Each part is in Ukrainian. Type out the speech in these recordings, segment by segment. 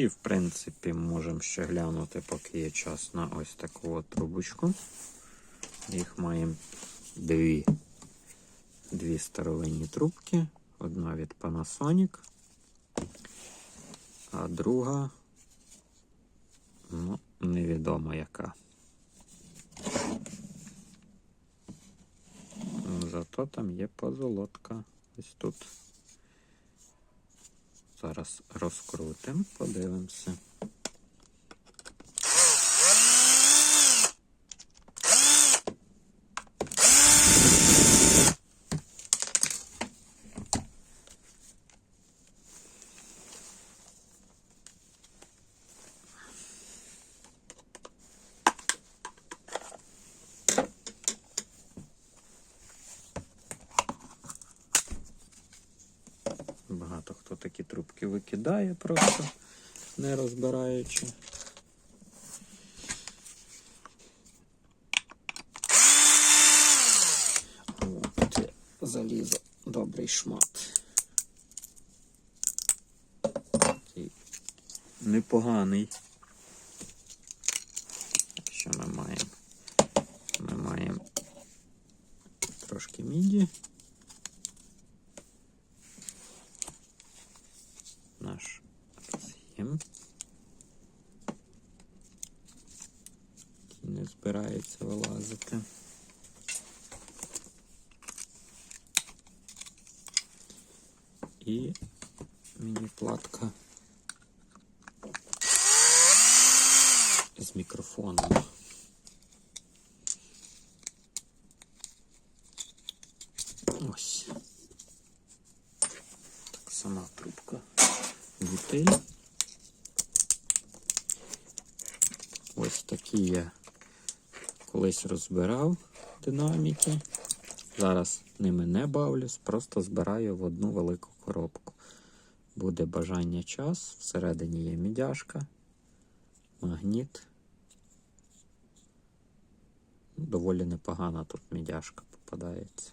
І, в принципі, можемо ще глянути, поки є час на ось таку от трубочку. Їх маємо дві, дві старовинні трубки. Одна від Panasonic, а друга, ну, невідомо яка. Зато там є позолотка. Ось тут. Зараз розкрутимо, подивимося. Багато хто такі трубки викидає просто, не розбираючи. О, тут залізо добрий шмат. Непоганий. Що ми маємо? Ми маємо трошки міді. збирається вилазити. І міні-платка з мікрофоном. Ось. Так сама трубка дітей. Ось такі я колись розбирав динаміки. Зараз ними не бавлюсь, просто збираю в одну велику коробку. Буде бажання час, всередині є мідяшка, магніт. Доволі непогана тут мідяшка попадається.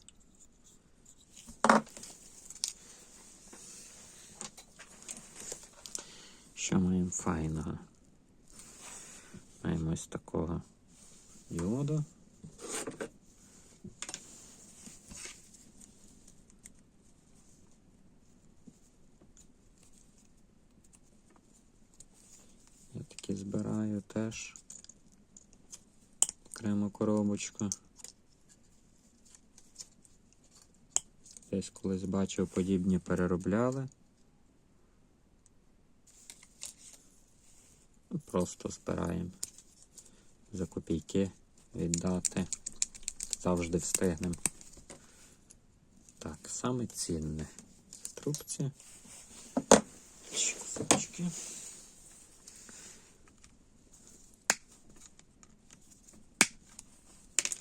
Що маємо файного? Маємо ось такого діода. Я такі збираю теж окрему коробочку. Десь колись бачив, подібні переробляли. Просто збираємо за копійки віддати. Завжди встигнемо. Так, саме цінне в трубці. Кусочки.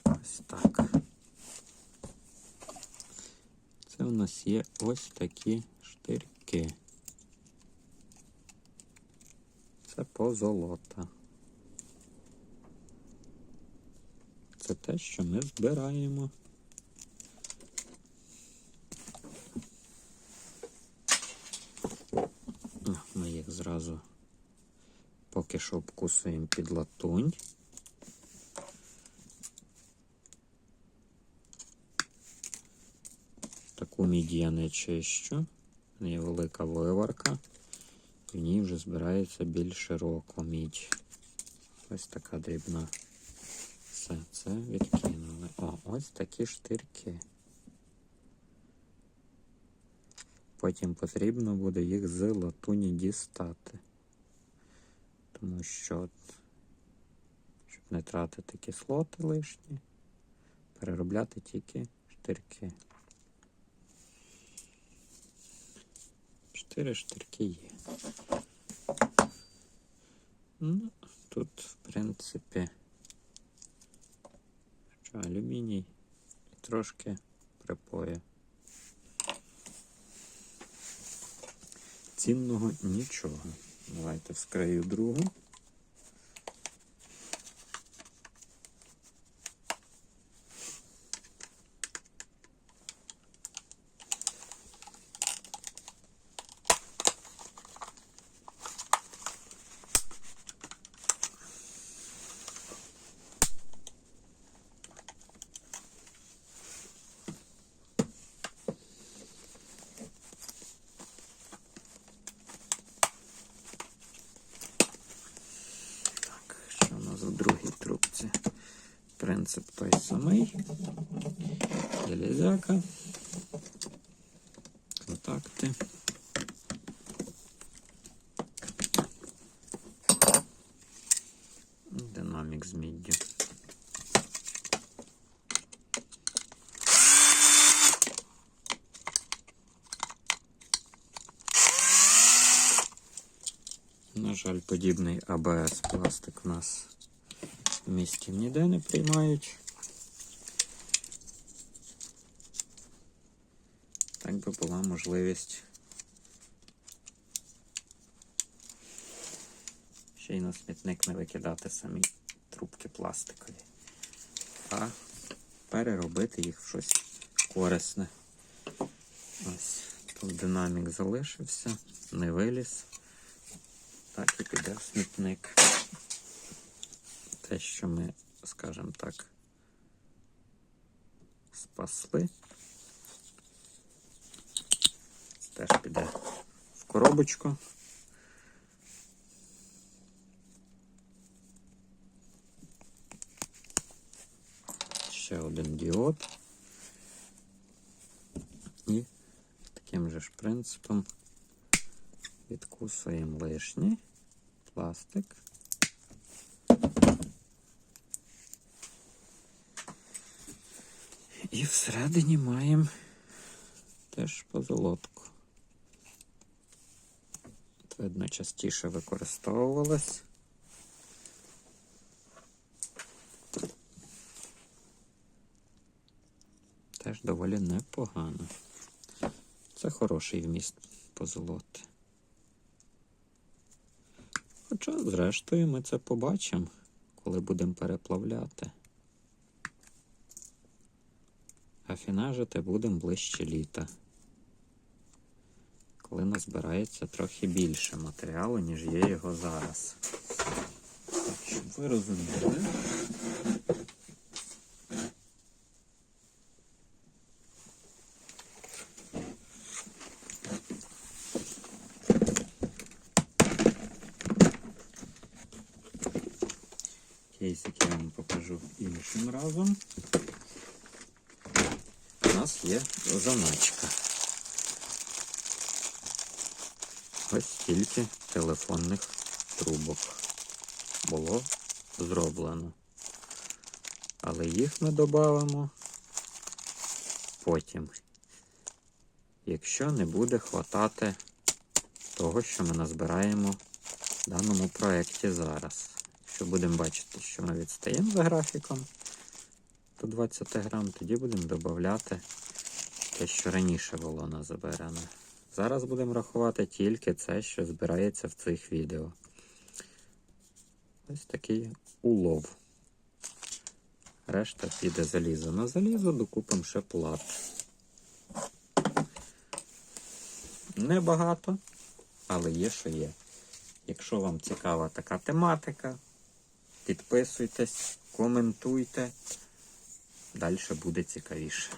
Ось так. Це у нас є ось такі штирки. Це позолота. Це те, що ми збираємо. Ми їх зразу поки що обкусуємо під латунь. Таку міді я не чищу. В неї велика виварка. В ній вже збирається більш широко мідь. Ось така дрібна. Все, це відкинули. О, ось такі штирки. Потім потрібно буде їх з латуні дістати. Тому що, щоб не тратити кислоти лишні, переробляти тільки штирки. Чотири штирки є. Ну, тут, в принципі, алюміній і трошки припою. Цінного нічого. Давайте вскрию другу. Принцип той самий. Железяка. Контакти. Динамік з міддю. На жаль, подібний АБС пластик у нас місті ніде не приймають. Так би була можливість ще й на смітник не викидати самі трубки пластикові, а переробити їх в щось корисне. Ось тут динамік залишився, не виліз. Так і піде смітник. Те, що ми, скажімо так, спасли. Теж піде в коробочку. Ще один діод. І таким же ж принципом відкусуємо лишній пластик. І всередині маємо теж позолотку. Видно, частіше використовувалась. Теж доволі непогано. Це хороший вміст позолоти. Хоча, зрештою, ми це побачимо, коли будемо переплавляти. А фінажити будемо ближче літа. Коли назбирається трохи більше матеріалу, ніж є його зараз. Так, щоб ви розуміли. Кейсик я вам покажу іншим разом. Нас є заначка. Ось стільки телефонних трубок було зроблено. Але їх ми додамо потім, якщо не буде хватати того, що ми назбираємо в даному проєкті зараз. Якщо будемо бачити, що ми відстаємо за графіком до 20 грам, тоді будемо додати те, що раніше було назбиране. Зараз будемо рахувати тільки це, що збирається в цих відео. Ось такий улов. Решта піде залізо на залізо, докупимо ще плат. Небагато, але є, що є. Якщо вам цікава така тематика, підписуйтесь, коментуйте. Далі буде цікавіше.